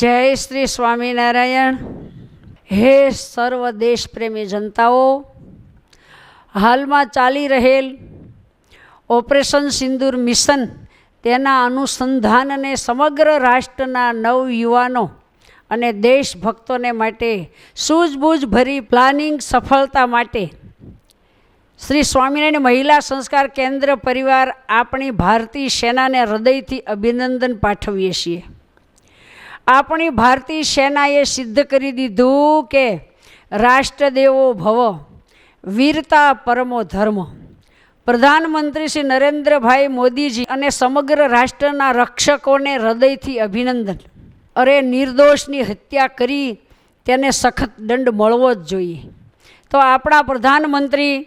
જય શ્રી સ્વામિનારાયણ. હે સર્વ દેશપ્રેમી જનતાઓ, હાલમાં ચાલી રહેલ ઓપરેશન સિંદૂર મિશન તેના અનુસંધાનને સમગ્ર રાષ્ટ્રના નવયુવાનો અને દેશભક્તોને માટે સૂઝબૂઝ ભરી પ્લાનિંગ સફળતા માટે શ્રી સ્વામિનારાયણ મહિલા સંસ્કાર કેન્દ્ર પરિવાર આપણી ભારતીય સેનાને હૃદયથી અભિનંદન પાઠવીએ છીએ. આપણી ભારતીય સેનાએ સિદ્ધ કરી દીધું કે રાષ્ટ્રદેવો ભવ, વીરતા પરમો ધર્મ. પ્રધાનમંત્રી શ્રી નરેન્દ્રભાઈ મોદીજી અને સમગ્ર રાષ્ટ્રના રક્ષકોને હૃદયથી અભિનંદન. અરે નિર્દોષની હત્યા કરી તેને સખત દંડ મળવો જ જોઈએ. તો આપણા પ્રધાનમંત્રી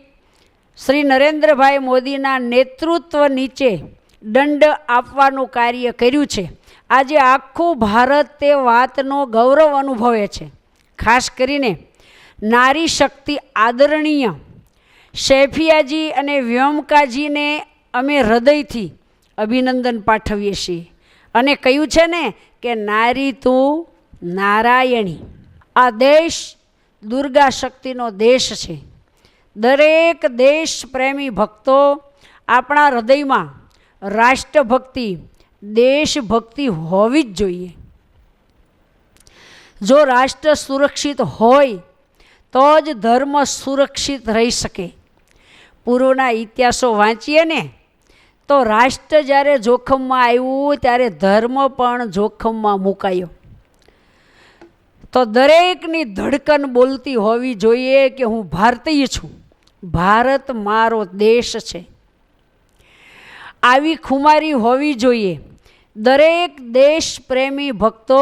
શ્રી નરેન્દ્રભાઈ મોદીના નેતૃત્વ નીચે દંડ આપવાનું કાર્ય કર્યું છે. આજે આખું ભારત તે વાતનો ગૌરવ અનુભવે છે. ખાસ કરીને નારી શક્તિ આદરણીય શેફિયાજી અને વ્યોમકાજીને અમે હૃદયથી અભિનંદન પાઠવીએ છીએ અને કહ્યું છે ને કે નારી તું નારાયણી. આ દેશ દુર્ગા શક્તિનો દેશ છે. દરેક દેશ પ્રેમી ભક્તો આપણા હૃદયમાં રાષ્ટ્રભક્તિ દેશભક્તિ હોવી જ જોઈએ. જો રાષ્ટ્ર સુરક્ષિત હોય, તો જ ધર્મ સુરક્ષિત રહી શકે. પૂર્વના ઇતિહાસો વાંચીએ ને, તો રાષ્ટ્ર જ્યારે જોખમમાં આવ્યું, ત્યારે ધર્મ પણ જોખમમાં મુકાયો. તો દરેકની ધડકન બોલતી હોવી જોઈએ કે હું ભારતીય છું. ભારત મારો દેશ છે. આવી ખુમારી હોવી જોઈએ. દરેક દેશ પ્રેમી ભક્તો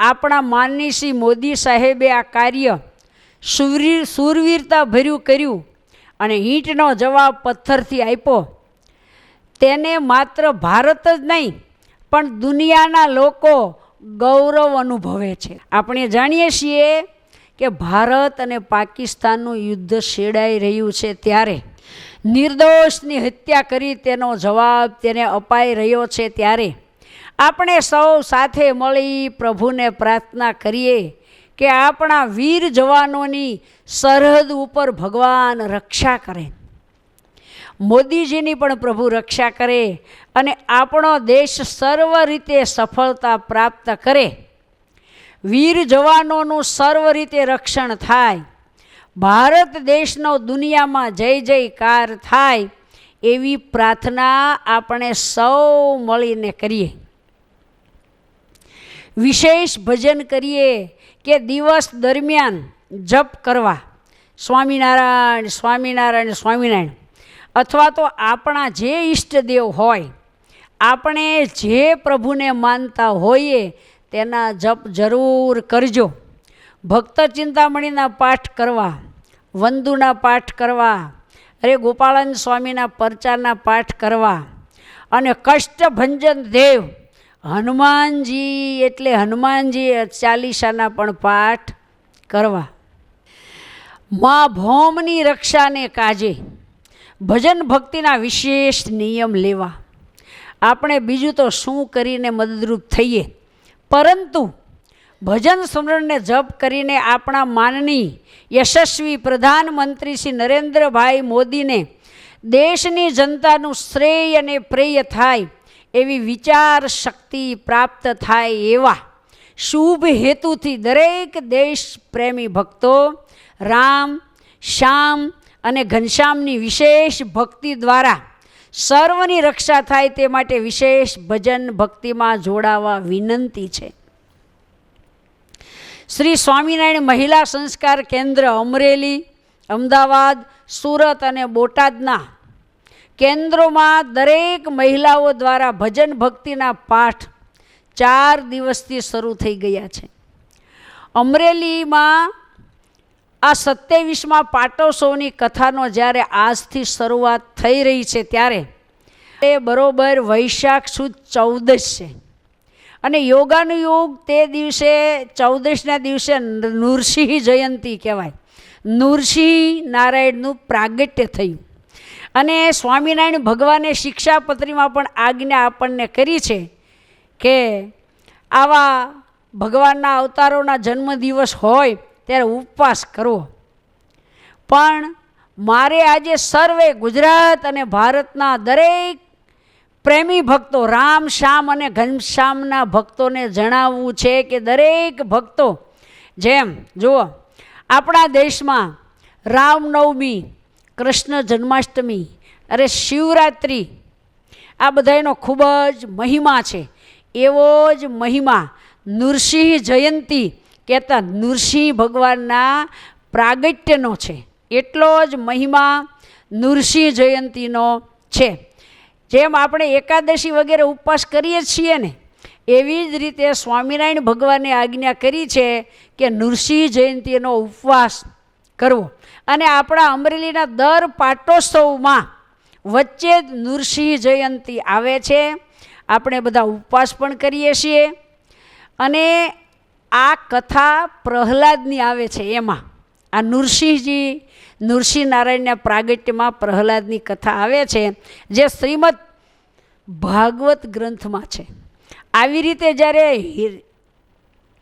આપણા માનની શ્રી મોદી સાહેબે આ કાર્ય સુરવીર ભર્યું કર્યું અને ઈંટનો જવાબ પથ્થરથી આપ્યો. તેને માત્ર ભારત જ નહીં, પણ દુનિયાના લોકો ગૌરવ અનુભવે છે. આપણે જાણીએ છીએ કે ભારત અને પાકિસ્તાનનું યુદ્ધ છેડાઈ રહ્યું છે ત્યારે. નિર્દોષની હત્યા કરી તેનો જવાબ તેને અપાઈ રહ્યો છે ત્યારે. આપણે સૌ સાથે મળી પ્રભુને પ્રાર્થના કરીએ કે આપણા વીર જવાનોની સરહદ ઉપર ભગવાન રક્ષા કરે. મોદીજીની પણ પ્રભુ રક્ષા કરે અને આપણો દેશ સર્વ રીતે સફળતા પ્રાપ્ત કરે. વીર જવાનોનું સર્વ રીતે રક્ષણ થાય. ભારત દેશનો દુનિયામાં જય જયકાર થાય એવી પ્રાર્થના આપણે સૌ મળીને કરીએ. વિશેષ ભજન કરીએ કે દિવસ દરમિયાન જપ કરવા. સ્વામિનારાયણ સ્વામિનારાયણ સ્વામિનારાયણ. અથવા તો આપણા જે ઈષ્ટદેવ હોય, આપણે જે પ્રભુને માનતા હોઈએ તેના જપ જરૂર કરજો. ભક્ત ચિંતામણીના પાઠ કરવા, વંદુના પાઠ કરવા, અરે ગોપાળન સ્વામીના પરચાના પાઠ કરવા, અને કષ્ટભંજન દેવ, હનુમાનજી એટલે હનુમાનજી ચાલીસાના પણ પાઠ કરવા. મા ભૌમની રક્ષાને કાજે ભજન ભક્તિના વિશેષ નિયમ લેવા. આપણે બીજું તો શું કરીને મદદરૂપ થઈએ? પરંતુ ભજન સ્મરણને જપ કરીને આપણા માનની યશસ્વી પ્રધાનમંત્રી શ્રી નરેન્દ્રભાઈ મોદીને દેશની જનતાનું શ્રેય અને પ્રેય થાય એવી વિચાર શક્તિ પ્રાપ્ત થાય એવા શુભ હેતુથી દરેક દેશ પ્રેમી ભક્તો રામ, શ્યામ અને ઘનશ્યામની વિશેષ ભક્તિ દ્વારા સર્વની રક્ષા થાય તે માટે વિશેષ ભજન ભક્તિમાં જોડાવા વિનંતી છે. શ્રી સ્વામિનારાયણ મહિલા સંસ્કાર કેન્દ્ર અમરેલી, અમદાવાદ, સુરત અને બોટાદના કેન્દ્રોમાં દરેક મહિલાઓ દ્વારા ભજન ભક્તિના પાઠ ચાર દિવસથી શરૂ થઈ ગયા છે. અમરેલીમાં આ સત્યાવીસમાં પાટોત્સવની કથાનો જ્યારે આજથી શરૂઆત થઈ રહી છે ત્યારે એ બરોબર વૈશાખ સુદ ચૌદશ છે. અને યોગાનું યોગ તે દિવસે ચૌદશના દિવસે નૃસિંહ જયંતી કહેવાય. નૃસિંહ નારાયણનું પ્રાગટ્ય થયું. અને સ્વામિનારાયણ ભગવાને શિક્ષાપત્રીમાં પણ આજ્ઞા આપણને કરી છે કે આવા ભગવાનના અવતારોના જન્મદિવસ હોય ત્યારે ઉપવાસ કરવો. પણ મારે આજે સર્વે ગુજરાત અને ભારતના દરેક પ્રેમી ભક્તો, રામ, શ્યામ અને ઘનશ્યામના ભક્તોને જણાવવું છે કે દરેક ભક્તો, જેમ જુઓ, આપણા દેશમાં રામનવમી, કૃષ્ણ જન્માષ્ટમી અરે શિવરાત્રિ આ બધાનો ખૂબ જ મહિમા છે. એવો જ મહિમા નૃસિંહ જયંતી કહેતા નૃસિંહ ભગવાનના પ્રાગટ્યનો છે. એટલો જ મહિમા નૃસિંહ જયંતીનો છે. જેમ આપણે એકાદશી વગેરે ઉપવાસ કરીએ છીએ ને, એવી જ રીતે સ્વામિનારાયણ ભગવાને આજ્ઞા કરી છે કે નૃસિંહ જયંતીનો ઉપવાસ કરવો. અને આપણા અમરેલીના દર પાટોત્સવમાં વચ્ચે જ નૃસિંહ જયંતી આવે છે. આપણે બધા ઉપવાસ પણ કરીએ છીએ. અને આ કથા પ્રહલાદની આવે છે એમાં. આ નૃસિંહજી, નૃસિંહ નારાયણના પ્રાગટ્યમાં પ્રહલાદની કથા આવે છે. જે શ્રીમદ ભાગવત ગ્રંથમાં છે. આવી રીતે જ્યારે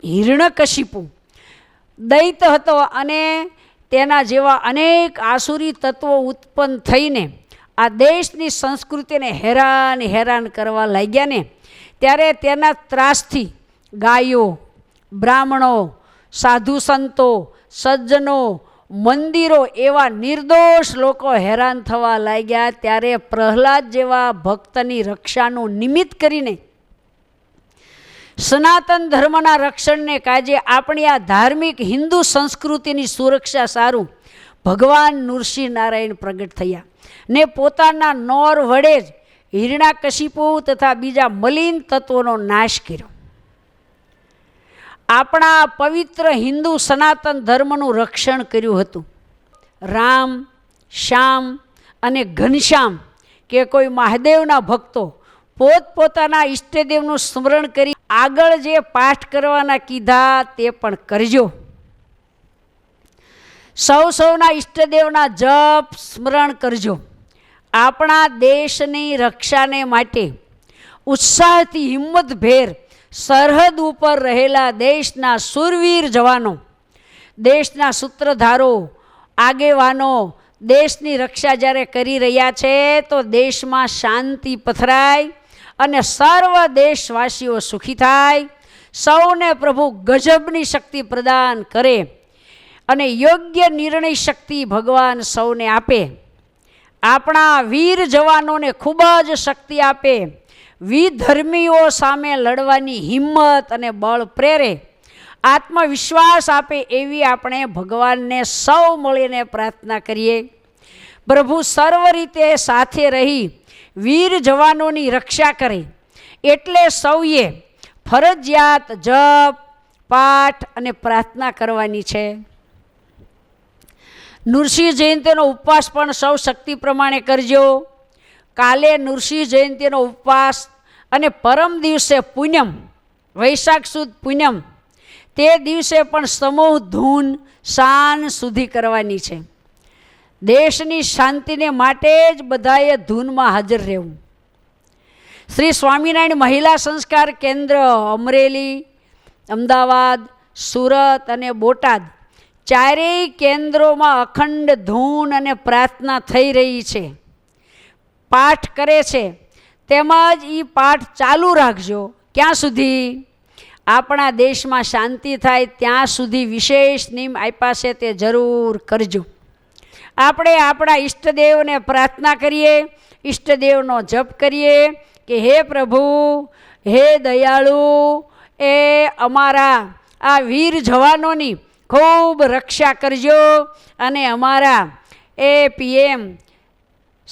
હિરણકશિપુ દૈત હતો અને તેના જેવા અનેક આસુરી તત્વો ઉત્પન્ન થઈને આ દેશની સંસ્કૃતિને હેરાન હેરાન કરવા લાગ્યા ને, ત્યારે તેના ત્રાસથી ગાયો, બ્રાહ્મણો, સાધુ સંતો, સજ્જનો મંદિરો એવા નિર્દોષ લોકો હેરાન થવા લાગ્યા ત્યારે પ્રહલાદ જેવા ભક્તની રક્ષાનું નિમિત્ત કરીને સનાતન ધર્મના રક્ષણને કાજે આપણી આ ધાર્મિક હિન્દુ સંસ્કૃતિની સુરક્ષા સારું ભગવાન નારાયણ પ્રગટ થયા ને પોતાના નોર વડે જ હિરણાકશિપુ તથા બીજા મલિન તત્વોનો નાશ કર્યો. આપણા પવિત્ર હિન્દુ સનાતન ધર્મનું રક્ષણ કર્યું હતું. રામ, શ્યામ અને ઘનશ્યામ કે કોઈ મહાદેવના ભક્તો પોતપોતાના ઈષ્ટદેવનું સ્મરણ કરી આગળ જે પાઠ કરવાના કીધા તે પણ કરજો. સૌ સૌના ઈષ્ટદેવના જપ, સ્મરણ કરજો. આપણા દેશની રક્ષાને માટે ઉત્સાહથી હિંમતભેર સરહદ ઉપર રહેલા દેશના સુરવીર જવાનો, દેશના સૂત્રધારો, આગેવાનો દેશની રક્ષા જ્યારે કરી રહ્યા છે તો દેશમાં શાંતિ પથરાય અને સર્વ દેશવાસીઓ સુખી થાય. સૌને પ્રભુ ગજબની શક્તિ પ્રદાન કરે અને યોગ્ય નિર્ણય શક્તિ ભગવાન સૌને આપે. આપણા વીર જવાનોને ખૂબ જ શક્તિ આપે. વિધર્મીઓ સામે લડવાની હિંમત અને બળ પ્રેરે. આત્મવિશ્વાસ આપે એવી આપણે ભગવાનને સૌ મળીને પ્રાર્થના કરીએ. પ્રભુ સર્વ રીતે સાથે રહી વીર જવાનોની રક્ષા કરે. એટલે સૌએ ફરજિયાત જપ, પાઠ અને પ્રાર્થના કરવાની છે. નૃસિંહ જયંતીનો ઉપવાસ પણ સૌ શક્તિ પ્રમાણે કરજો. કાલે નૃસિંહ જયંતીનો ઉપવાસ અને પરમ દિવસે પૂનમ વૈશાખ સુદ પૂનમ તે દિવસે પણ સમૂહ ધૂન શાન સુધી કરવાની છે. દેશની શાંતિને માટે જ બધાએ ધૂનમાં હાજર રહેવું. શ્રી સ્વામિનારાયણ મહિલા સંસ્કાર કેન્દ્ર, અમરેલી, અમદાવાદ, સુરત અને બોટાદ ચારેય કેન્દ્રોમાં અખંડ ધૂન અને પ્રાર્થના થઈ રહી છે. પાઠ કરે છે તેમજ એ પાઠ ચાલુ રાખજો. ક્યાં સુધી? આપણા દેશમાં શાંતિ થાય ત્યાં સુધી વિશેષ નિયમ આપ્યા છે તે જરૂર કરજો. આપણે આપણા ઈષ્ટદેવને પ્રાર્થના કરીએ, ઈષ્ટદેવનો જપ કરીએ કે, હે પ્રભુ, હે દયાળુ, એ અમારા આ વીર જવાનોની ખૂબ રક્ષા કરજો અને અમારા એ પીએમ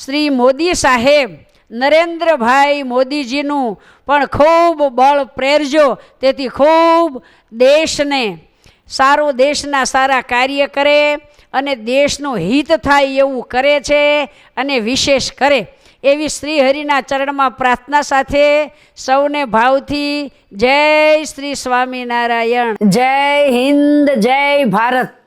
શ્રી મોદી સાહેબ, નરેન્દ્રભાઈ મોદીજીનું પણ ખૂબ બળ પ્રેરજો. તેથી ખૂબ દેશને, સારું દેશના સારા કાર્ય કરે અને દેશનું હિત થાય એવું કરે છે અને વિશેષ કરે. એવી શ્રી હરિના ચરણમાં પ્રાર્થના સાથે સૌને ભાવથી જય શ્રી સ્વામિનારાયણ. જય હિન્દ, જય ભારત.